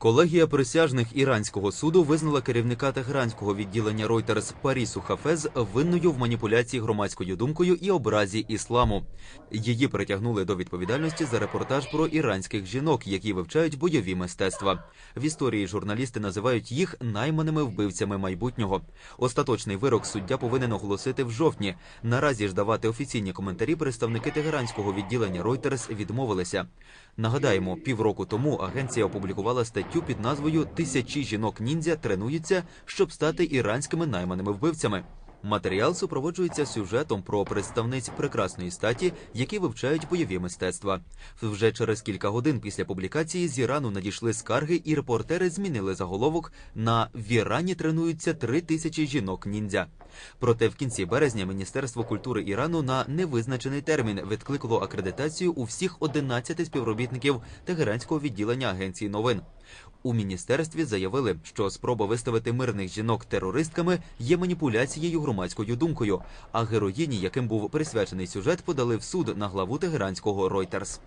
Колегія присяжних іранського суду визнала керівника тегранського відділення Reuters Парісу Хафез винною в маніпуляції громадською думкою і образі ісламу. Її притягнули до відповідальності за репортаж про іранських жінок, які вивчають бойові мистецтва. В історії журналісти називають їх найманими вбивцями майбутнього. Остаточний вирок суддя повинен оголосити в жовтні. Наразі ж давати офіційні коментарі представники тегеранського відділення Reuters відмовилися. Нагадаємо, півроку тому агенція опублікувала статтю під назвою Тисячі жінок ніндзя тренуються, щоб стати іранськими найманими вбивцями. Матеріал супроводжується сюжетом про представниць прекрасної статі, які вивчають бойові мистецтва. Вже через кілька годин після публікації з Ірану надійшли скарги, і репортери змінили заголовок на в Ірані тренуються три тисячі жінок ніндзя. Проте в кінці березня Міністерство культури Ірану на невизначений термін відкликало акредитацію у всіх 11 співробітників Тегеранського відділення агенції новин. У міністерстві заявили, що спроба виставити мирних жінок терористками є маніпуляцією громадською думкою. А героїні, яким був присвячений сюжет, подали в суд на главу тегеранського Reuters.